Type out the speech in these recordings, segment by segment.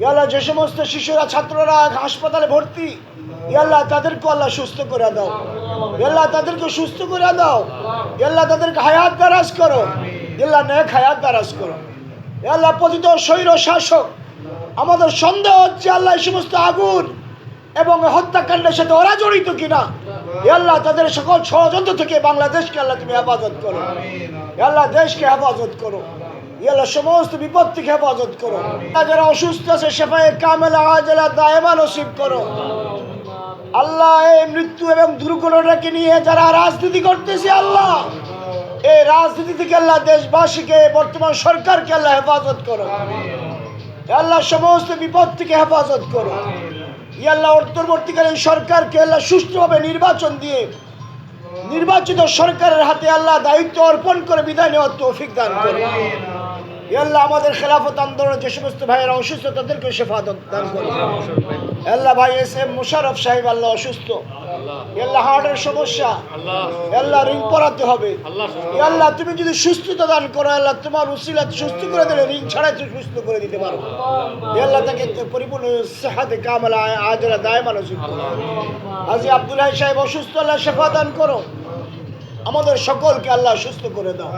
ইয়াল্লাহ, যে সমস্ত শিশুরা, ছাত্ররা হাসপাতালে ভর্তি, ইয়াল্লাহ, তাদেরকে আল্লাহ সুস্থ করে দাও। ইয়াল্লাহ, তাদেরকে সুস্থ করে দাও। ইয়াল্লাহ, তাদেরকে হায়াত দারাজ করো। ইয়াল্লাহ, নেক হায়াত দারাজ করো। ইয়াল্লাহ, পতিত স্বৈর শাসক, আমাদের সন্দেহ হচ্ছে আল্লাহ এই সমস্ত আগুন এবং হত্যাকাণ্ডের সাথে ওরা জড়িত কিনা। এ আল্লাহ তাদের সকল ষড়যন্ত্র থেকে বাংলাদেশকে আল্লাহ তুমি হেফাজত করো। এ আল্লাহ দেশকে হেফাজত করো। এ আল্লাহ সমস্ত বিপদ থেকে হেফাজত করো। যারা অসুস্থ আছে সেফায়ে কামেলা, আজেলা, দায়মা নসিব করো। আল্লাহ এই মৃত্যু এবং দুর্ঘটনাকে নিয়ে যারা রাজনীতি করতেছে, আল্লাহ, এই রাজনীতি থেকে আল্লাহ দেশবাসীকে, বর্তমান সরকারকে আল্লাহ হেফাজত করো। আল্লাহ সমস্ত বিপদ থেকে হেফাজত করো। ইয়াল্লাহ অন্তর্বর্তীকালীন সরকারকে আল্লাহ সুষ্ঠুভাবে নির্বাচন দিয়ে, নির্বাচিত সরকারের হাতে আল্লাহ দায়িত্ব অর্পণ করে বিদায় নেওয়ার তৌফিক দান করো। আল্লাহ, আমাদের খেলাফত আন্দোলনে যে সমস্ত ভাইয়েরা অসুস্থ, তাদেরকে শেফা দান করো। আল্লাহ ভাই, এস এম মুশারফ সাহেব আল্লাহ অসুস্থ। আল্লাহ, হার্টের সমস্যা। আল্লাহ, রিং পরাতে হবে। আল্লাহ, তুমি যদি সুস্থতা দান করো আল্লাহ, তোমার উসিলা সুস্থ করে দিলে, রিং ছাড়াই তুমি সুস্থ করে দিতে পারো। আল্লাহ, তাকে পরিপূর্ণ সেহাতে কামলা আজরা দায় মানুষ হাজি আব্দুল্লাহ সাহেব অসুস্থ, আল্লাহ শেফা দান করো। আমাদের সকলকে আল্লাহ সুস্থ করে দাও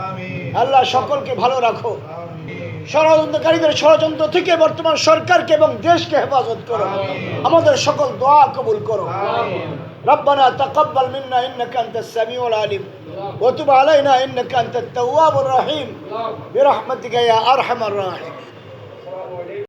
আল্লাহ সকলকে ভালো রাখো ষড়যন্ত্রকারীদের ষড়যন্ত্র থেকে বর্তমান সরকারকে এবং দেশকে হেফাজত করো আমাদের সকল দোয়া কবুল করো ربنا تقبل منا انك انت السميع العليم وتب علينا انك انت التواب الرحيم برحمتك يا ارحم الراحمين